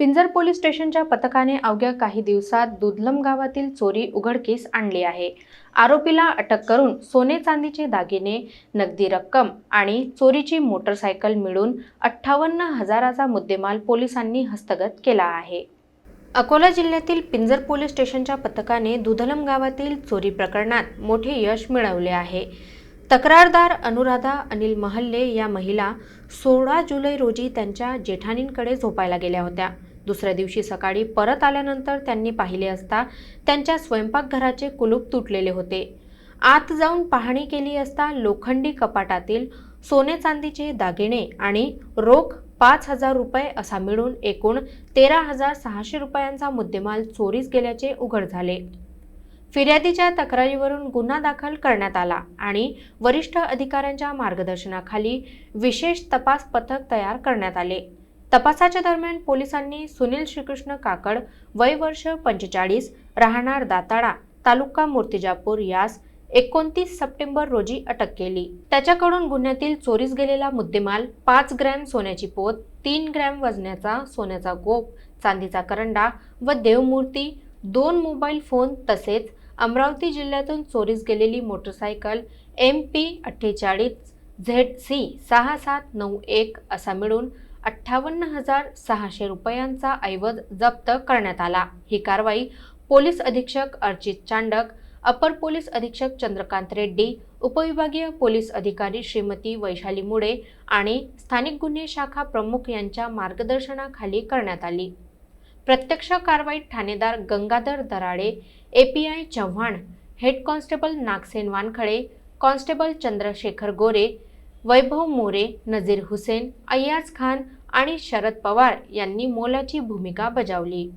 पिंजर police स्टेशनच्या पथकाने अवघ्या काही दिवसात दुधलम गावातील चोरी उघडकीस आणली आहे. आरोपीला अटक करून सोने चांदीचे दागिने नगदी रक्कम आणि चोरीची मोटरसायकल मिळून अठ्ठावन्न हजाराचा मुद्देमाल पोलिसांनी हस्तगत केला आहे. अकोला जिल्ह्यातील पिंजर पोलीस स्टेशनच्या पथकाने दुधलम गावातील चोरी प्रकरणात मोठे यश मिळवले आहे. तक्रारदार अनुराधा अनिल महल्ले या महिला सोळा जुलै रोजी त्यांच्या जेठानींकडे झोपायला गेल्या होत्या. दुसऱ्या दिवशी सकाळी परत आल्यानंतर त्यांनी पाहिले असता त्यांच्या स्वयंपाकघराचे कुलूप तुटलेले होते. आत जाऊन पाहणी केली असता लोखंडी कपाटातील सोने चांदीचे दागिने आणि रोख पाच हजार रुपये असा मिळून एकूण तेरा हजार सहाशे रुपयांचा मुद्देमाल चोरीस गेल्याचे उघड झाले. फिर्यादीच्या तक्रारीवरून गुन्हा दाखल करण्यात आला आणि वरिष्ठ अधिकाऱ्यांच्या मार्गदर्शनाखाली विशेष तपास पथक तयार करण्यात आले. तपासाच्या दरम्यान पोलिसांनी सुनील श्रीकृष्ण काकड वय वर्ष पंचेचाळीस राहणार दाताळा तालुका मूर्तिजापूर यास एकोणतीस सप्टेंबर रोजी अटक केली. त्याच्याकडून गुन्ह्यातील चोरीस गेलेला मुद्देमाल पाच ग्रॅम सोन्याची पोत तीन ग्रॅम वजनाचा सोन्याचा गोप चांदीचा करंडा व देवमूर्ती दोन मोबाईल फोन तसेच अमरावती जिल्ह्यातून चोरीस गेलेली मोटरसायकल एम पी अठ्ठेचाळीस झेड सी सहा सात नऊ एक असा मिळून अठ्ठावन्न हजार सहाशे रुपयांचा ऐवज जप्त करण्यात आला. ही कारवाई पोलीस अधीक्षक अर्चित चांडक अपर पोलीस अधीक्षक चंद्रकांत रेड्डी उपविभागीय पोलीस अधिकारी श्रीमती वैशाली मुळे आणि स्थानिक गुन्हे शाखा प्रमुख यांच्या मार्गदर्शनाखाली करण्यात आली. प्रत्यक्ष कारवाईत ठाणेदार Gangadhar Darade API Chavan head constable Nagsen Wankhale constable Chandrashekhar Gore Vaibhav More Nazir Hussain Ayyaz Khan आणि शरद पवार यांनी मोलाची भूमिका बजावली.